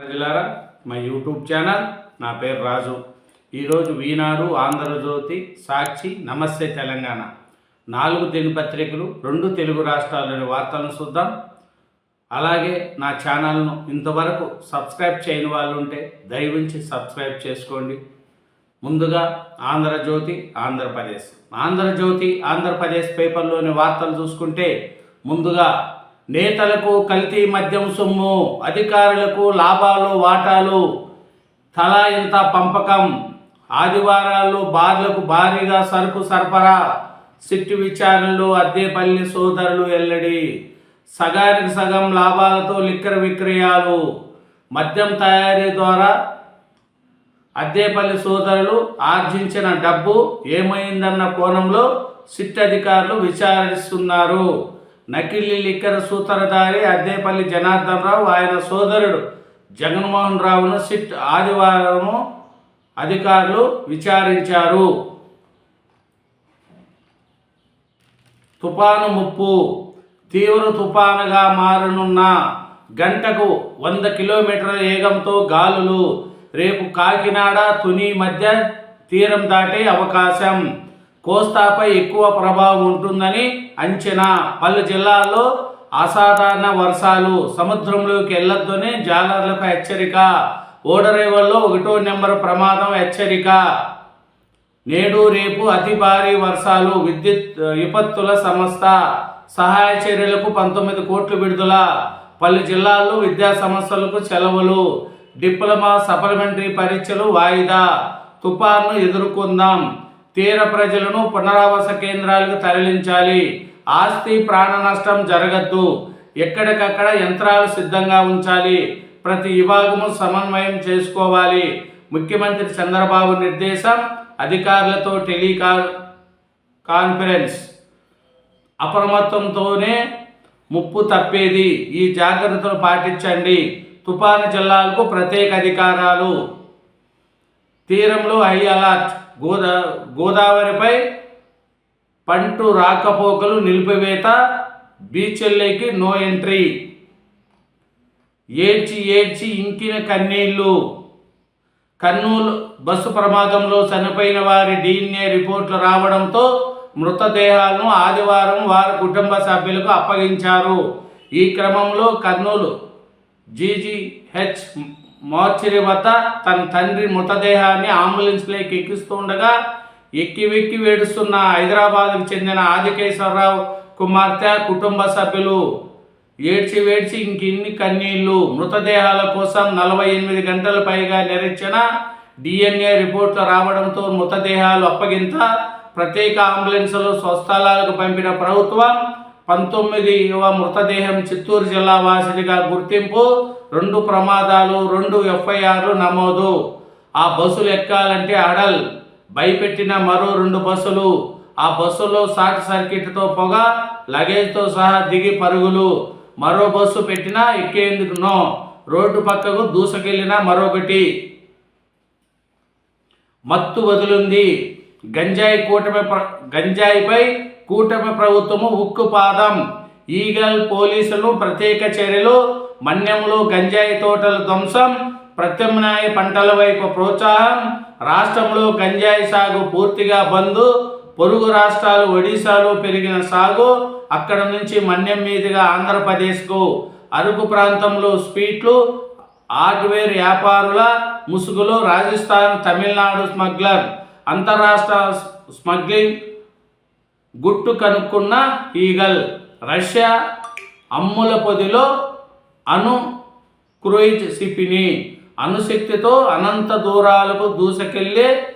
ప్రజలారా మా YouTube channel నా పేరు రాజు. ఈరోజు ఈనాడు ఆంధ్రజ్యోతి సాక్షి నమస్తే తెలంగాణ. నాలుగు దినపత్రికలు రెండు తెలుగు రాష్ట్రాల్లోని వార్తలను చూద్దాం. అలాగే నా ఛానల్ను ఇంతవరకు సబ్స్క్రైబ్ చేయని వాళ్ళు ఉంటే దయవించి సబ్స్క్రైబ్ చేసుకోండి. ముందుగా ఆంధ్రజ్యోతి ఆంధ్రప్రదేశ్. ఆంధ్రజ్యోతి ఆంధ్రప్రదేశ్ పేపర్లోని వార్తలు చూసుకుంటే ముందుగా నేతలకు కల్తీ మద్యం సొమ్ము అధికారులకు లాభాలు వాటాలు తలా ఇంత పంపకం ఆదివారాల్లో బార్లకు భారీగా సరుకు సరఫరా సిట్టు విచారణలో అద్దేపల్లి సోదరులు ఎల్లడి. సగానికి సగం లాభాలతో లిక్కర్ విక్రయాలు. మద్యం తయారీ ద్వారా అద్దేపల్లి సోదరులు ఆర్జించిన డబ్బు ఏమైందన్న కోణంలో సిట్ అధికారులు విచారిస్తున్నారు. నకిలీ లిక్కర్ సూత్రధారి అద్దేపల్లి జనార్దన్ రావు. ఆయన సోదరుడు జగన్మోహన్ రావును సిట్ ఆదివారం అధికారులు విచారించారు. తుపాను ముప్పు. తీవ్ర తుపానుగా మారనున్న గంటకు వంద కిలోమీటర్ల వేగంతో గాలులు. రేపు కాకినాడ తుని మధ్య తీరం దాటే అవకాశం. కోస్తాపై ఎక్కువ ప్రభావం ఉంటుందని అంచనా. పలు జిల్లాల్లో అసాధారణ వర్షాలు సముద్రంలోకి వెళ్ళొద్దని జాలర్లకు హెచ్చరిక. ఓడరేవుల్లో ఒకటో నెంబర్ ప్రమాదం హెచ్చరిక. నేడు రేపు అతి భారీ వర్షాలు విద్యుత్ విపత్తుల సంస్థ. సహాయ చర్యలకు పంతొమ్మిది కోట్లు విడుదల. పలు జిల్లాల్లో విద్యా సంస్థలకు సెలవులు. డిప్లొమా సప్లిమెంటరీ పరీక్షలు వాయిదా. తుఫాన్ను ఎదుర్కొందాం. తీర ప్రజలను పునరావాస కేంద్రాలకు తరలించాలి. ఆస్తి ప్రాణ నష్టం జరగద్దు. ఎక్కడికక్కడ యంత్రాలు సిద్ధంగా ఉంచాలి. ప్రతి విభాగము సమన్వయం చేసుకోవాలి. ముఖ్యమంత్రి చంద్రబాబు నిర్దేశం అధికారులతో టెలికా కాన్ఫరెన్స్. అప్రమత్తంతోనే ముప్పు తప్పేది. ఈ జాగ్రత్తలు పాటించండి. తుపాను జిల్లాలకు ప్రత్యేక అధికారాలు. తీరంలో హై అలర్ట్. గోదా గోదావరిపై పంటు రాకపోకలు నిలిపివేత బీచ్ల్లోకి నో ఎంట్రీ. ఏడ్చి ఏడ్చి ఇంకిన కన్నీళ్ళు. కర్నూలు బస్సు ప్రమాదంలో చనిపోయిన వారి డిఎన్ఏ రిపోర్ట్లు రావడంతో మృతదేహాలను ఆదివారం వారి కుటుంబ సభ్యులకు అప్పగించారు. ఈ క్రమంలో కర్నూలు జీజీహెచ్ మార్చిరి వద్ద తన తండ్రి మృతదేహాన్ని అంబులెన్స్లోకి ఎక్కిస్తుండగా ఎక్కి వెక్కి వేడుస్తున్న హైదరాబాద్కు చెందిన ఆదికేశ్వరరావు కుమార్తె కుటుంబ సభ్యులు ఏడ్చి వేడ్చి ఇంకిన్ని కన్నీళ్ళు మృతదేహాల కోసం నలభై ఎనిమిది గంటల పైగా నిరీక్షణ డిఎన్ఏ రిపోర్ట్లు రావడంతో మృతదేహాలు అప్పగింత ప్రత్యేక అంబులెన్సులు స్వస్థలాలకు పంపిన ప్రభుత్వం పంతొమ్మిది యువ మృతదేహం చిత్తూరు జిల్లా వాసినిగా గుర్తింపు రెండు ప్రమాదాలు రెండు ఎఫ్ఐఆర్లు నమోదు. ఆ బస్సులు ఎక్కాలంటే అడల్ భయపెట్టిన మరో రెండు బస్సులు. ఆ బస్సులో షార్ట్ సర్క్యూట్తో పొగ లగేజ్తో సహా దిగి పరుగులు. మరో బస్సు పెట్టినా ఎక్కేందుకు? నో. రోడ్డు పక్కకు దూసుకెళ్ళిన మరొకటి. మత్తు వదులుంది. గంజాయి కూటమి ప్ర- గంజాయిపై కూటమి ప్రభుత్వము ఉక్కుపాదం. ఈగల్ పోలీసులు ప్రత్యేక చర్యలు మన్యంలో గంజాయి తోటల ధ్వంసం ప్రత్యామ్నాయ పంటల వైపు ప్రోత్సాహం రాష్ట్రంలో గంజాయి సాగు పూర్తిగా బంద్ పొరుగు రాష్ట్రాలు ఒడిశాలో పెరిగిన సాగు అక్కడ నుంచి మన్యం మీదుగా ఆంధ్రప్రదేశ్కు అరకు ప్రాంతంలో స్వీట్లు హార్డ్వేర్ వ్యాపారుల ముసుగులో రాజస్థాన్ తమిళనాడు స్మగ్లర్ అంతరాష్ట్ర స్మగ్లింగ్ గుట్టు కనుక్కున్న ఈగల్ రష్యా అమ్ముల పొదిలో అను క్రోయిజ్ సిపిని అణుశక్తితో అనంత దూరాలకు దూసుకెళ్ళే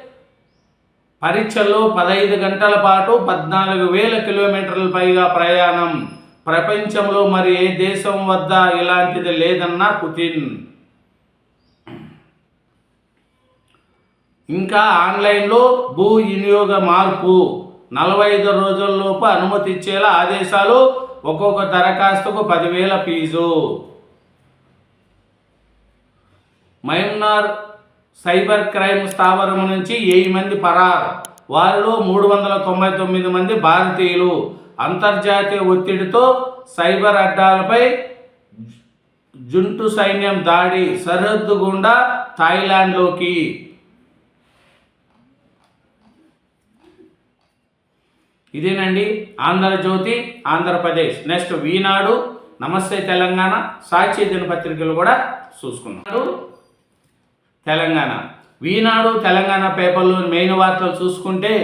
పరీక్షల్లో పదహైదు గంటల పాటు పద్నాలుగు వేల కిలోమీటర్ల పైగా ప్రయాణం. ప్రపంచంలో మరి ఏ దేశం వద్ద ఇలాంటిది లేదన్న పుతిన్. ఇంకా ఆన్లైన్లో భూ వినియోగ మార్పు. నలభై ఐదు రోజుల్లోపు అనుమతి ఇచ్చేలా ఆదేశాలు ఒక్కొక్క దరఖాస్తుకు పదివేల ఫీజు. మయన్మార్ సైబర్ క్రైమ్ స్థావరం నుంచి ఏడు మంది పరార్. వారిలో మూడు వందల తొంభై తొమ్మిది మంది భారతీయులు. అంతర్జాతీయ ఒత్తిడితో సైబర్ అడ్డాలపై జుంటు సైన్యం దాడి సరిహద్దు గుండా థాయిలాండ్లోకి. ఇదేనండి ఆంధ్రజ్యోతి ఆంధ్రప్రదేశ్. నెక్స్ట్ ఈనాడు నమస్తే తెలంగాణ సాక్షి దినపత్రికలు కూడా చూసుకున్నాడు తెలంగాణ. ఈనాడు తెలంగాణ పేపర్లో మెయిన్ వార్తలు చూసుకుంటే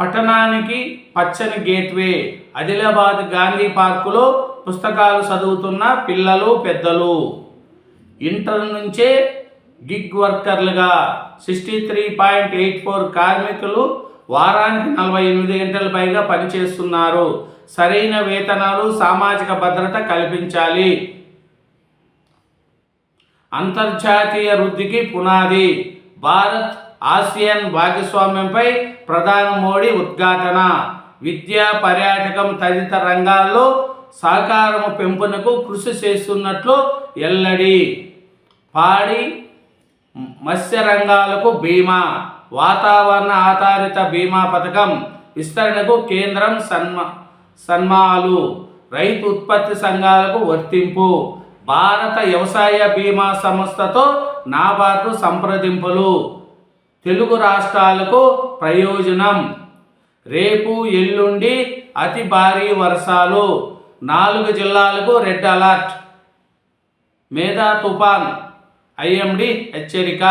పట్టణానికి పచ్చని గేట్వే. ఆదిలాబాద్ గాంధీ పార్కులో పుస్తకాలు చదువుతున్న పిల్లలు పెద్దలు. ఇంటర్ నుంచే gig వర్కర్లుగా sixty three point eight four కార్మికులు వారానికి నలభై ఎనిమిది గంటల పైగా పనిచేస్తున్నారు. సరైన వేతనాలు సామాజిక భద్రత కల్పించాలి. అంతర్జాతీయ వృద్ధికి పునాది. భారత్ ఆసియన్ భాగస్వామ్యంపై ప్రధాని మోడీ ఉద్ఘాటన. విద్య పర్యాటకం తదితర రంగాల్లో సహకారము పెంపునకు కృషి చేస్తున్నట్లు ఎల్లడి. పాడి మత్స్య రంగాలకు బీమా వాతావరణ ఆధారిత బీమా పథకం విస్తరణకు కేంద్రం సన్మా సన్మాలు. రైతు ఉత్పత్తి సంఘాలకు వర్తింపు. భారత వ్యవసాయ బీమా సంస్థతో నాబార్డు సంప్రదింపులు. తెలుగు రాష్ట్రాలకు ప్రయోజనం. రేపు ఎల్లుండి అతి భారీ వర్షాలు. నాలుగు జిల్లాలకు రెడ్ అలర్ట్. మేధా తుఫాన్ ఐఎండి హెచ్చరిక.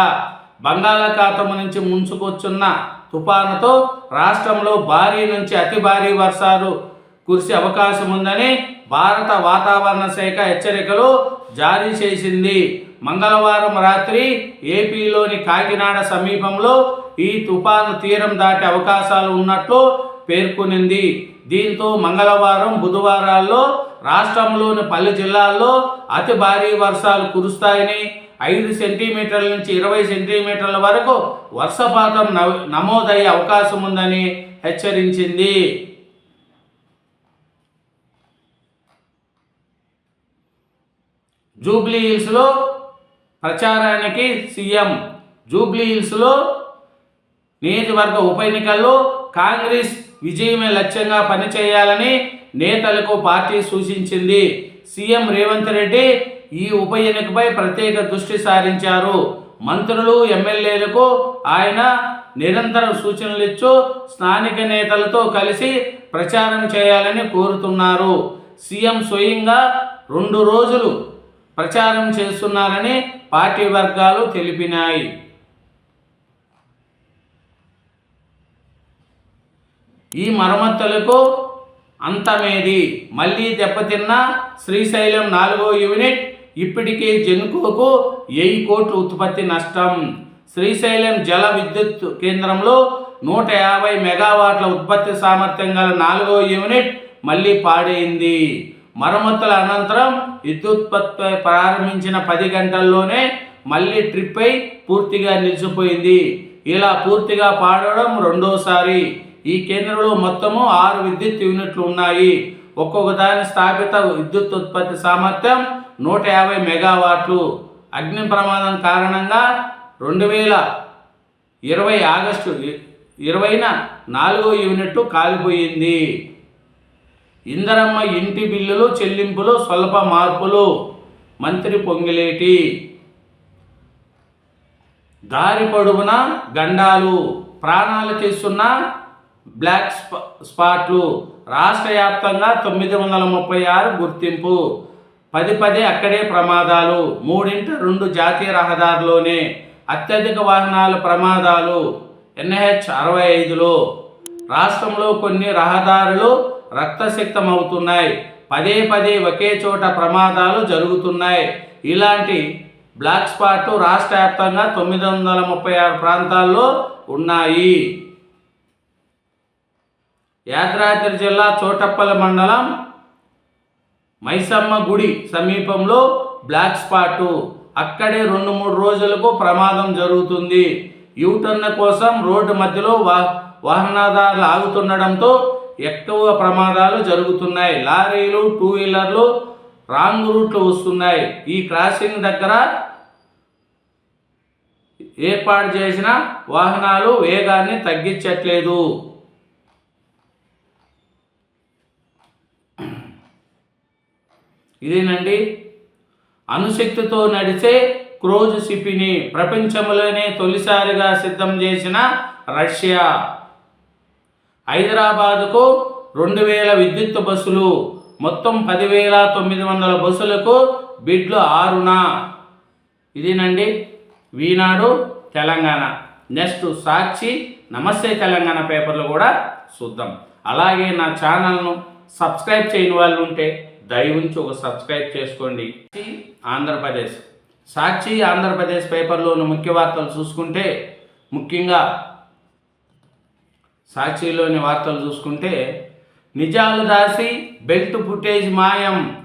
బంగాళాఖాతం నుంచి ముంచుకొచ్చున్న తుఫానుతో రాష్ట్రంలో భారీ నుంచి అతి భారీ వర్షాలు కురిసే అవకాశం ఉందని భారత వాతావరణ శాఖ హెచ్చరికలు జారీ చేసింది. మంగళవారం రాత్రి ఏపీలోని కాకినాడ సమీపంలో ఈ తుఫాను తీరం దాటే అవకాశాలు ఉన్నట్లు పేర్కొనింది. దీంతో మంగళవారం బుధవారాల్లో రాష్ట్రంలోని పలు జిల్లాల్లో అతి భారీ వర్షాలు కురుస్తాయని ఐదు సెంటీమీటర్ల నుంచి ఇరవై సెంటీమీటర్ల వరకు వర్షపాతం నమోదయ్యే అవకాశం ఉందని హెచ్చరించింది. జూబ్లీ హిల్స్లో ప్రచారానికి సీఎం. జూబ్లీ హిల్స్లో నియోజకవర్గ ఉప ఎన్నికల్లో కాంగ్రెస్ విజయమే లక్ష్యంగా పనిచేయాలని నేతలకు పార్టీ సూచించింది. సీఎం రేవంత్ రెడ్డి ఈ ఉప ఎన్నికపై ప్రత్యేక దృష్టి సారించారు. మంత్రులు ఎమ్మెల్యేలకు ఆయన నిరంతరం సూచనలు ఇచ్చు స్థానిక నేతలతో కలిసి ప్రచారం చేయాలని కోరుతున్నారు. సీఎం స్వయంగా రెండు రోజులు ప్రచారం చేస్తున్నారని పార్టీ వర్గాలు తెలిపినాయి. ఈ మరమ్మతులకు అంతమేది. మళ్ళీ దెబ్బతిన్న శ్రీశైలం నాలుగో యూనిట్ ఇప్పటికే జెన్కోకు వెయ్యి కోట్ల ఉత్పత్తి నష్టం. శ్రీశైలం జల విద్యుత్ కేంద్రంలో నూట యాభై మెగావాట్ల ఉత్పత్తి సామర్థ్యం గల నాలుగో యూనిట్ మళ్ళీ పాడైంది. మరమ్మతుల అనంతరం విద్యుత్పత్తి ప్రారంభించిన పది గంటల్లోనే మళ్ళీ ట్రిప్ అయి పూర్తిగా నిలిచిపోయింది. ఇలా పూర్తిగా పాడడం రెండోసారి. ఈ కేంద్రంలో మొత్తము ఆరు విద్యుత్ యూనిట్లు ఉన్నాయి. ఒక్కొక్క దాని స్థాపిత విద్యుత్ ఉత్పత్తి సామర్థ్యం నూట యాభై మెగావాట్లు. అగ్ని ప్రమాదం కారణంగా రెండు వేల ఇరవై ఆగస్టు ఇరవైన నాలుగో యూనిట్ కాలిపోయింది. ఇందరమ్మ ఇంటి బిల్లులు చెల్లింపులు స్వల్ప మార్పులు. మంత్రి పొంగిలేటి. దారి పొడవున గండాలు ప్రాణాలు తీస్తున్న బ్లాక్ స్పా స్పాట్లు. రాష్ట్ర వ్యాప్తంగా తొమ్మిది వందల ముప్పై ఆరు గుర్తింపు. పది పది అక్కడే ప్రమాదాలు. మూడింట రెండు జాతీయ రహదారిలోనే అత్యధిక వాహనాల ప్రమాదాలు. ఎన్హెచ్ అరవై ఐదులో. రాష్ట్రంలో కొన్ని రహదారులు రక్తసిక్తం అవుతున్నాయి పదే పదే ఒకే చోట ప్రమాదాలు జరుగుతున్నాయి. ఇలాంటి బ్లాక్ స్పాట్లు రాష్ట్ర వ్యాప్తంగా తొమ్మిది వందల ముప్పై ఆరు ప్రాంతాల్లో ఉన్నాయి. యాదాద్రి జిల్లా చోటప్పల మండలం మైసమ్మ గుడి సమీపంలో బ్లాక్ స్పాటు. అక్కడే రెండు మూడు రోజులకు ప్రమాదం జరుగుతుంది. యూటర్న్ కోసం రోడ్డు మధ్యలో వా వాహనదారులు ఆగుతుండడంతో ఎక్కువ ప్రమాదాలు జరుగుతున్నాయి. లారీలు టూ వీలర్లు రాంగ్ రూట్లు వస్తున్నాయి. ఈ క్రాసింగ్ దగ్గర ఏర్పాటు చేసిన వాహనాలు వేగాన్ని తగ్గించట్లేదు. ఇదేనండి. అణుశక్తితో నడిచే క్రోజ్ సిపిని ప్రపంచంలోనే తొలిసారిగా సిద్ధం చేసిన రష్యా. హైదరాబాదుకు రెండు వేల విద్యుత్ బస్సులు మొత్తం పదివేల తొమ్మిది వందల బస్సులకు బిడ్లు ఆరున. ఇదేనండి వీనాడు తెలంగాణ. నెక్స్ట్ సాక్షి నమస్తే తెలంగాణ పేపర్లు కూడా చూద్దాం. అలాగే నా ఛానల్ను సబ్స్క్రైబ్ చేయని వాళ్ళు ఉంటే దయవుంచి ఒక సబ్స్క్రైబ్ చేసుకోండి. ఆంధ్రప్రదేశ్. సాక్షి ఆంధ్రప్రదేశ్ పేపర్లోని ముఖ్య వార్తలు చూసుకుంటే ముఖ్యంగా సాక్షిలోని వార్తలు చూసుకుంటే నిజాలు దాసి బెల్ట్ ఫుటేజ్ మాయం.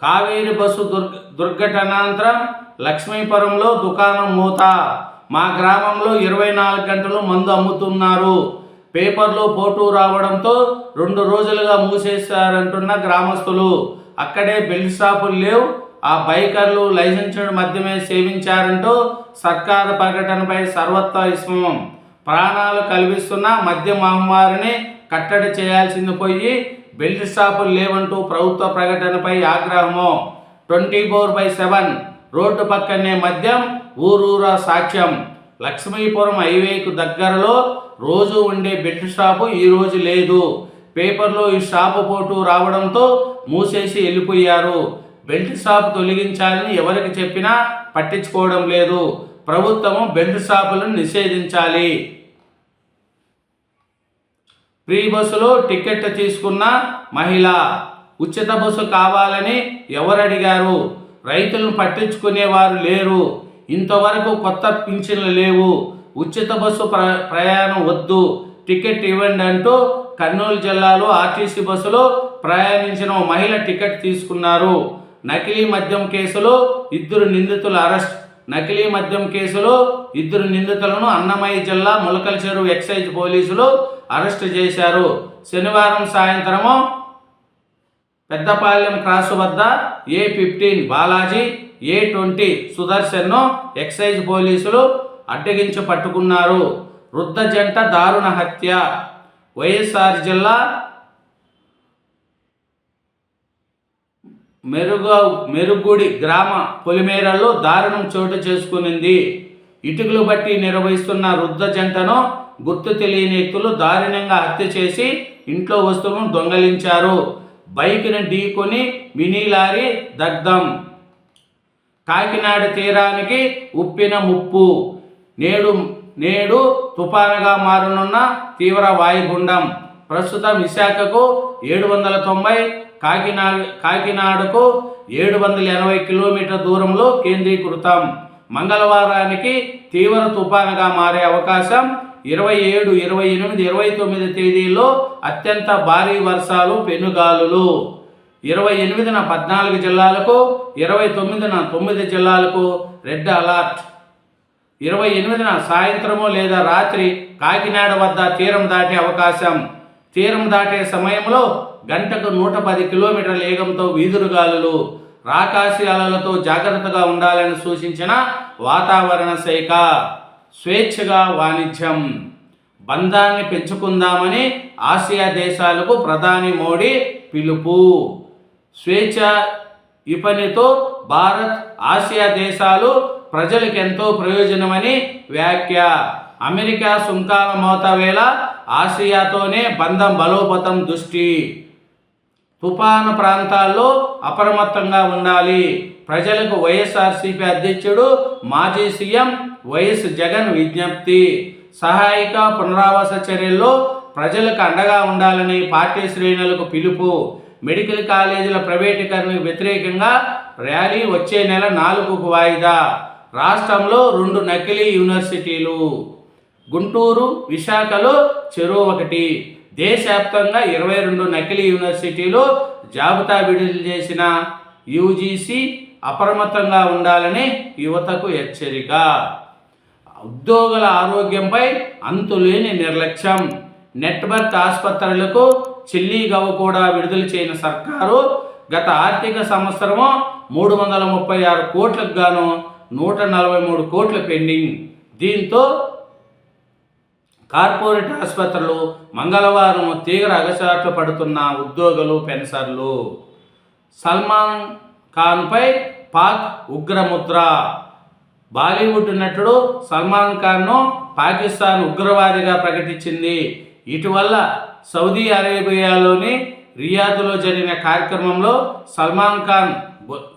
కావేరి బస్సు దుర్ఘ దుర్ఘటనానంతరం లక్ష్మీపురంలో దుకాణం మూత. మా గ్రామంలో ఇరవై నాలుగు గంటలు మందు అమ్ముతున్నారు. పేపర్లో ఫోటో రావడంతో రెండు రోజులుగా మూసేశారంటున్న గ్రామస్తులు. అక్కడే బెల్ట్ షాపులు లేవు. ఆ బైకర్లు లైసెన్స్డ్ మద్యమే సేవించారంటూ సర్కారు ప్రకటనపై సర్వత్వ విస్మయం ప్రాణాలు కల్పిస్తున్న మద్య మహమ్మారిని కట్టడి చేయాల్సింది పోయి బెల్ట్ షాపులు లేవంటూ ప్రభుత్వ ప్రకటనపై ఆగ్రహము. Twenty four by seven road పక్కనే మద్యం ఊరూరా సాక్ష్యం. లక్ష్మీపురం హైవేకు దగ్గరలో రోజు ఉండే బెల్ట్ షాపు ఈరోజు లేదు. పేపర్లో ఈ షాపు పోటు రావడంతో మూసేసి వెళ్ళిపోయారు. బెల్ట్ షాప్ తొలగించాలని ఎవరికి చెప్పినా పట్టించుకోవడం లేదు. ప్రభుత్వము బెల్ట్ షాపులను నిషేధించాలి. ఫ్రీ బస్సులో టికెట్ తీసుకున్న మహిళ ఉచిత బస్సు కావాలని ఎవరు అడిగారు రైతులను పట్టించుకునేవారు లేరు. ఇంతవరకు కొత్త పింఛన్లు లేవు. ఉచిత బస్సు ప్ర ప్రయాణం వద్దు. టికెట్ ఇవ్వండి అంటూ కర్నూలు జిల్లాలో ఆర్టీసీ బస్సులో ప్రయాణించిన ఓ మహిళ టికెట్ తీసుకున్నారు. నకిలీ మద్యం కేసులో ఇద్దరు నిందితులు అరెస్ట్ నకిలీ మద్యం కేసులో ఇద్దరు నిందితులను అన్నమయ్య జిల్లా ములకల చెరువు ఎక్సైజ్ పోలీసులు అరెస్ట్ చేశారు. శనివారం సాయంత్రము పెద్దపాలెం క్రాస్ వద్ద A fifteen Balaji A twenty సుదర్శన్ను excise పోలీసులు అడ్డగించి పట్టుకున్నారు. వృద్ధ జంట దారుణ హత్య. వైఎస్ఆర్ జిల్లా మెరుగ మెరుగుడి గ్రామ పొలిమేరల్లో దారుణం చోటు చేసుకునింది. ఇటుకలు బట్టి నిర్వహిస్తున్న వృద్ధ జంటను గుర్తు తెలియని వ్యక్తులు దారుణంగా హత్య చేసి ఇంట్లో వస్తువులను దొంగలించారు. బైక్ను ఢీకొని మినీ లారీ దగ్ధం. కాకినాడ తీరానికి ఉప్పిన ముప్పు. నేడు నేడు తుఫానుగా మారనున్న తీవ్ర వాయుగుండం. ప్రస్తుతం విశాఖకు ఏడు వందల తొంభై కాకినాడ కాకినాడకు ఏడు వందల ఎనభై కిలోమీటర్ దూరంలో కేంద్రీకృతం. మంగళవారానికి తీవ్ర తుఫానుగా మారే అవకాశం ఇరవై ఏడు ఇరవై ఎనిమిది ఇరవై తొమ్మిది తేదీల్లో అత్యంత భారీ వర్షాలు పెనుగాలులు. ఇరవై ఎనిమిదిన పద్నాలుగు జిల్లాలకు ఇరవై తొమ్మిదిన తొమ్మిది జిల్లాలకు రెడ్ అలర్ట్. ఇరవై ఎనిమిదిన సాయంత్రము లేదా రాత్రి కాకినాడ వద్ద తీరం దాటే అవకాశం. తీరం దాటే సమయంలో గంటకు నూట పది కిలోమీటర్ల వేగంతో వీధురుగాలులు రాకాసి అలలతో జాగ్రత్తగా ఉండాలని సూచించిన వాతావరణ శాఖ. స్వేచ్ఛగా వాణిజ్యం. బంధాన్ని పెంచుకుందామని ఆసియా దేశాలకు ప్రధాని మోడీ పిలుపు. స్వేచ్ఛ విపణితో భారత్ ఆసియా దేశాలు ప్రజలకు ఎంతో ప్రయోజనమని వ్యాఖ్య. అమెరికా సుంకాల మోత వేళ ఆసియాతోనే బంధం బలోపతం దృష్టి. తుఫాను ప్రాంతాల్లో అప్రమత్తంగా ఉండాలి. ప్రజలకు వైఎస్ఆర్సీపీ అధ్యక్షుడు మాజీ సీఎం వైఎస్ జగన్ విజ్ఞప్తి. సహాయక పునరావాస చర్యల్లో ప్రజలకు అండగా ఉండాలని పార్టీ శ్రేణులకు పిలుపు. మెడికల్ కాలేజీల ప్రైవేటీకరణకు వ్యతిరేకంగా ర్యాలీ వచ్చే నెల నాలుగుకు వాయిదా. రాష్ట్రంలో రెండు నకిలీ యూనివర్సిటీలు. గుంటూరు విశాఖలో చెరువు ఒకటి. దేశవ్యాప్తంగా ఇరవై రెండు నకిలీ యూనివర్సిటీలు జాబితా విడుదల చేసిన యూజీసీ అప్రమత్తంగా ఉండాలని యువతకు హెచ్చరిక. ఉద్యోగుల ఆరోగ్యంపై అంతులేని నిర్లక్ష్యం. నెట్వర్క్ ఆసుపత్రులకు చిల్లీగవ్వ కూడా విడుదల చేయని సర్కారు గత ఆర్థిక సంవత్సరము మూడు వందల ముప్పై ఆరు కోట్లకు గాను నూట నలభై మూడు కోట్ల పెండింగ్. దీంతో కార్పొరేట్ ఆసుపత్రులు మంగళవారం తీవ్ర అగచాట్లు పడుతున్న ఉద్యోగులు పెన్షన్లు. సల్మాన్ ఖాన్పై పాక్ ఉగ్రముద్ర. బాలీవుడ్ నటుడు సల్మాన్ ఖాన్ను పాకిస్తాన్ ఉగ్రవాదిగా ప్రకటించింది. ఇటీవల సౌదీ అరేబియాలోని రియాద్లో జరిగిన కార్యక్రమంలో సల్మాన్ ఖాన్ బ-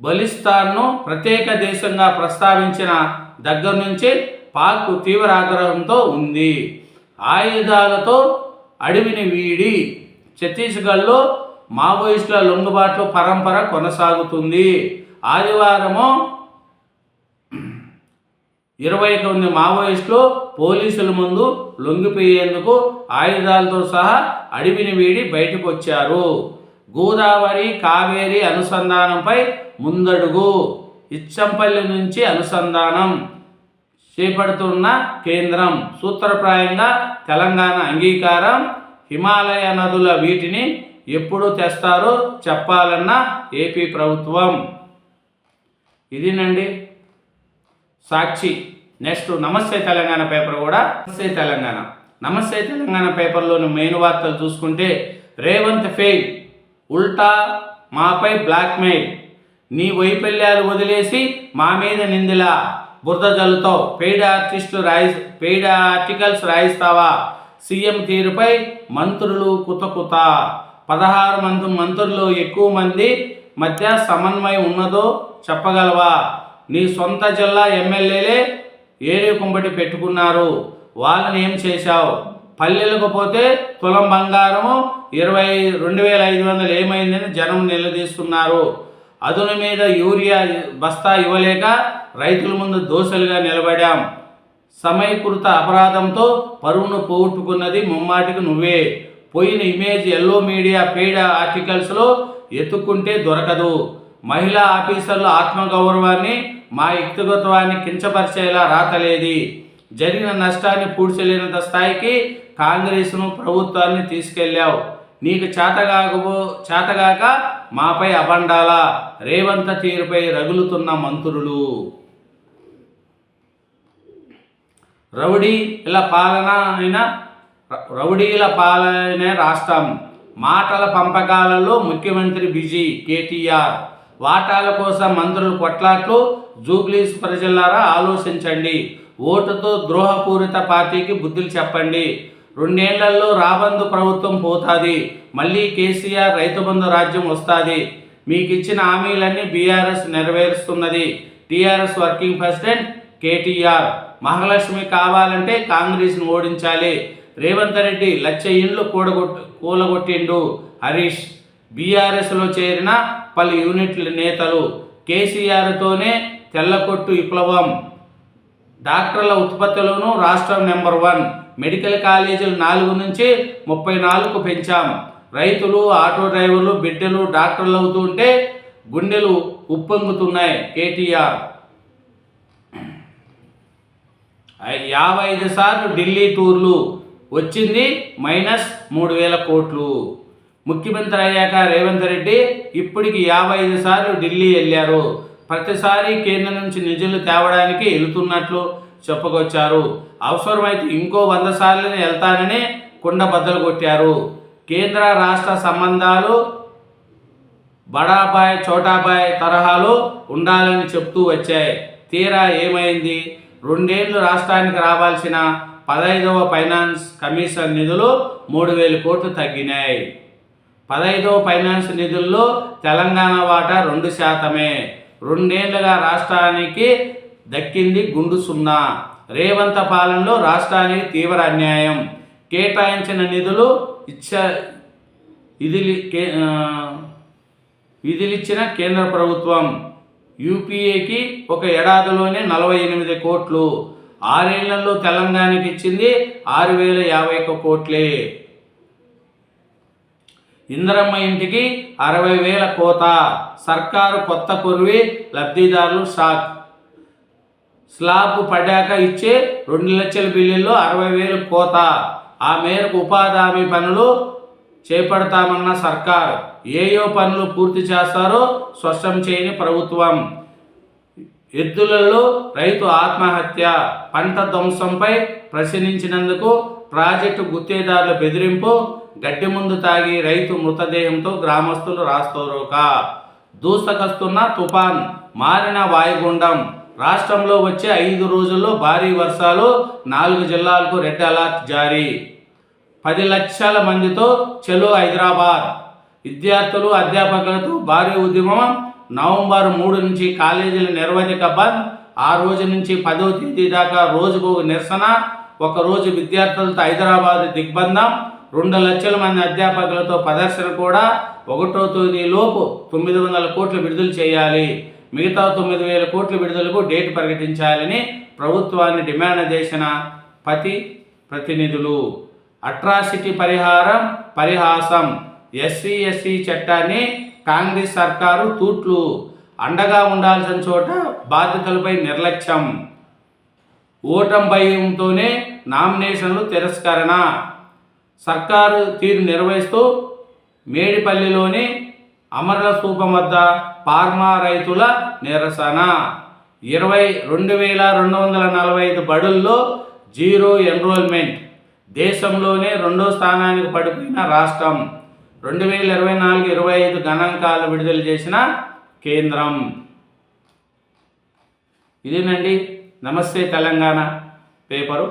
బలిస్తాన్ను ప్రత్యేక దేశంగా ప్రస్తావించిన దగ్గర నుంచి పాక్ తీవ్ర ఆగ్రహంతో ఉంది. ఆయుధాలతో అడవిని వీడి ఛత్తీస్గఢ్లో మావోయిస్టుల లొంగుబాట్లు పరంపర కొనసాగుతుంది. ఆదివారము ఇరవై తొమ్మిది మావోయిస్టులు పోలీసుల ముందు లొంగిపోయేందుకు ఆయుధాలతో సహా అడవిని వీడి బయటకు వచ్చారు గోదావరి కావేరి అనుసంధానంపై ముందడుగు. ఇచ్చంపల్లి నుంచి అనుసంధానం. చేపడుతున్న కేంద్రం. సూత్రప్రాయంగా తెలంగాణ అంగీకారం. హిమాలయ నదుల వీటిని ఎప్పుడు తెస్తారో చెప్పాలన్న ఏపీ ప్రభుత్వం. ఇదినండి సాక్షి. నెక్స్ట్ నమస్తే తెలంగాణ పేపర్ కూడా. నమస్తే తెలంగాణ. నమస్తే తెలంగాణ పేపర్లోని మెయిన్ వార్తలు చూసుకుంటే రేవంత్ ఫెయిల్. ఉల్టా మాపై బ్లాక్మెయిల్. నీ వైఫల్యాలు వదిలేసి మా మీద నిందిలా. బురద జల్లుతావు. పెయిడ్ ఆర్టిస్టులు రాయి పెయిడ్ ఆర్టికల్స్ రాయిస్తావా? సీఎం తీరుపై మంత్రులు కుతకుత. పదహారు మంది మంత్రులు ఎక్కువ మంది మధ్య సమన్వయం ఉన్నదో చెప్పగలవా? నీ సొంత జిల్లా ఎమ్మెల్యేలే ఏరే కుంబటి పెట్టుకున్నారు. వాళ్ళని ఏం చేశావు? పల్లెలకు పోతే తులం బంగారము ఇరవై రెండు వేల ఐదు వందలు ఏమైందని జనం నిలదీస్తున్నారు. అదును మీద యూరియా బస్తా ఇవ్వలేక రైతుల ముందు దోశలుగా నిలబడాం. సమయకృత అపరాధంతో పరువును పోగొట్టుకున్నది ముమ్మాటికి నువ్వే. పోయిన ఇమేజ్ ఎల్లో మీడియా పెయిడ్ ఆర్టికల్స్లో ఎత్తుక్కుంటే దొరకదు. మహిళా ఆఫీసర్ల ఆత్మగౌరవాన్ని మా వ్యక్తిగతవాన్ని కించపరిచేలా రాతలేది. జరిగిన నష్టాన్ని పూడ్చలేనంత స్థాయికి కాంగ్రెస్ను ప్రభుత్వాన్ని తీసుకెళ్ళావు. నీకు చేతగాకబో చేతగాక మాపై అబండాల రేవంత తీరుపై రగులుతున్న మంత్రులు. రౌడీల పాలన అయిన రౌడీల పాలన రాష్ట్రం. మాటల పంపకాలలో ముఖ్యమంత్రి బిజీ కేటీఆర్. వాటాల కోసం మంత్రులు కొట్లాట్లు జూబ్లీస్ ప్రజలారా ఆలోచించండి. ఓటుతో ద్రోహపూరిత పార్టీకి బుద్ధులు చెప్పండి. రెండేళ్ళలో రాబందు ప్రభుత్వం పోతుంది. మళ్ళీ కేసీఆర్ రైతు బంధు రాజ్యం వస్తుంది. మీకు ఇచ్చిన హామీలన్నీ BRS నెరవేరుస్తున్నది. TRS working president KTR. Mahalakshmi కావాలంటే కాంగ్రెస్ను ఓడించాలి. రేవంత్ రెడ్డి లచ్చ ఇండ్లు కూడగొట్టు కూలగొట్టిండు. హరీష్ బీఆర్ఎస్లో చేరిన పలు యూనిట్ల నేతలు. కేసీఆర్తోనే తెల్లకొట్టు విప్లవం. డాక్టర్ల ఉత్పత్తిలోనూ రాష్ట్రం నెంబర్ వన్. మెడికల్ కాలేజీలు నాలుగు నుంచి ముప్పై నాలుగు పెంచాం. రైతులు ఆటో డ్రైవర్లు బిడ్డలు డాక్టర్లు అవుతుంటే గుండెలు ఉప్పొంగుతున్నాయి కేటీఆర్. యాభై ఐదు సార్లు ఢిల్లీ టూర్లు వచ్చింది మైనస్ మూడు వేల కోట్లు. ముఖ్యమంత్రి అయ్యాక రేవంత్ రెడ్డి ఇప్పటికి యాభై ఐదు సార్లు ఢిల్లీ వెళ్ళారు. ప్రతిసారి కేంద్రం నుంచి నిధులు తేవడానికి వెళుతున్నట్లు చెప్పుకొచ్చారు. అవసరమైతే ఇంకో వంద సార్లు వెళ్తానని కుండ బద్దలు కొట్టారు. కేంద్ర రాష్ట్ర సంబంధాలు బడాబాయ్ చోటాబాయ్ తరహాలు ఉండాలని చెప్తూ వచ్చాయి. తీరా ఏమైంది? రెండేళ్ళు రాష్ట్రానికి రావాల్సిన పదైదవ ఫైనాన్స్ కమిషన్ నిధులు మూడు వేల కోట్లు తగ్గినాయి. పదైదవ ఫైనాన్స్ నిధుల్లో తెలంగాణ వాటా రెండు శాతమే. రెండేళ్ళుగా రాష్ట్రానికి దక్కింది గుండు సున్నా. రేవంత పాలనలో రాష్ట్రానికి తీవ్ర అన్యాయం. కేటాయించిన నిధులు ఇచ్చ విధులి కే- విధులిచ్చిన కేంద్ర ప్రభుత్వం. యూపీఏకి ఒక ఏడాదిలోనే నలభై ఎనిమిది కోట్లు. ఆరేళ్ళలో తెలంగాణకి ఇచ్చింది ఆరు వేల యాభై ఒక్క కోట్లే. ఇందరమ్మ ఇంటికి అరవై వేల కోత. సర్కారు కొత్త కొరివి లబ్ధిదారులు షాక్. స్లాబ్ పడ్డాక ఇచ్చే రెండు లక్షల బిల్లుల్లో అరవై వేలు కోత. ఆ మేరకు ఉపాధి హామీ పనులు చేపడతామన్న సర్కార్. ఏయో పనులు పూర్తి చేస్తారో స్పష్టం చేయని ప్రభుత్వం. ఎద్దులలో రైతు ఆత్మహత్య. పంట ధ్వంసంపై ప్రశ్నించినందుకు ప్రాజెక్టు గుత్తేదారుల బెదిరింపు. గడ్డి ముందు తాగి రైతు మృతదేహంతో గ్రామస్తులు రాస్తోరోక. దూసకస్తున్న తుఫాన్ మారిన వాయుగుండం. రాష్ట్రంలో వచ్చే ఐదు రోజుల్లో భారీ వర్షాలు నాలుగు జిల్లాలకు రెడ్ అలర్ట్ జారీ. పది లక్షల మందితో చెలో హైదరాబాద్. విద్యార్థులు అధ్యాపకులతో భారీ ఉద్యమం. నవంబర్ మూడు నుంచి కాలేజీల నిర్వహిక బంద్. ఆ రోజు నుంచి పదో తేదీ దాకా రోజుకు నిరసన. ఒక రోజు విద్యార్థులతో హైదరాబాద్ దిగ్బంధం. రెండు లక్షల మంది అధ్యాపకులతో ప్రదర్శన కూడా. ఒకటో తేదీ లోపు తొమ్మిది వందల కోట్లు విడుదల చేయాలి. మిగతా తొమ్మిది వేల కోట్ల విడుదలకు డేట్ ప్రకటించాలని ప్రభుత్వాన్ని డిమాండ్ చేసిన పతి ప్రతినిధులు. అట్రాసిటీ పరిహారం పరిహాసం ఎస్సీ ఎస్సీ చట్టాన్ని కాంగ్రెస్ సర్కారు తూట్లు. అండగా ఉండాల్సిన చోట బాధ్యతలపై నిర్లక్ష్యం. ఓటం భయంతోనే నామినేషన్లు తిరస్కరణ. సర్కారు తీరు నిర్వహిస్తూ మేడిపల్లిలోని అమరుల స్థూపం వద్ద పార్మా రైతుల నిరసన. ఇరవై రెండు వేల రెండు వందల నలభై ఐదు బడుల్లో జీరో ఎన్రోల్మెంట్. దేశంలోనే రెండో స్థానానికి పడిపోయిన రాష్ట్రం. రెండు వేల ఇరవై నాలుగు ఇరవై ఐదు గణాంకాలు విడుదల చేసిన కేంద్రం. ఇదేనండి? నమస్తే తెలంగాణ పేపరు.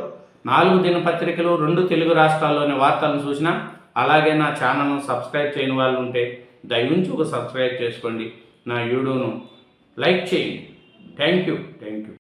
నాలుగు దినపత్రికలు రెండు తెలుగు రాష్ట్రాల్లోని వార్తలను చూసిన అలాగే నా ఛానల్ను సబ్స్క్రైబ్ చేయని వాళ్ళు ఉంటే దయవుంచి ఒక సబ్స్క్రైబ్ చేసుకోండి నా వీడియోను లైక్ చేయండి. Thank you. Thank you.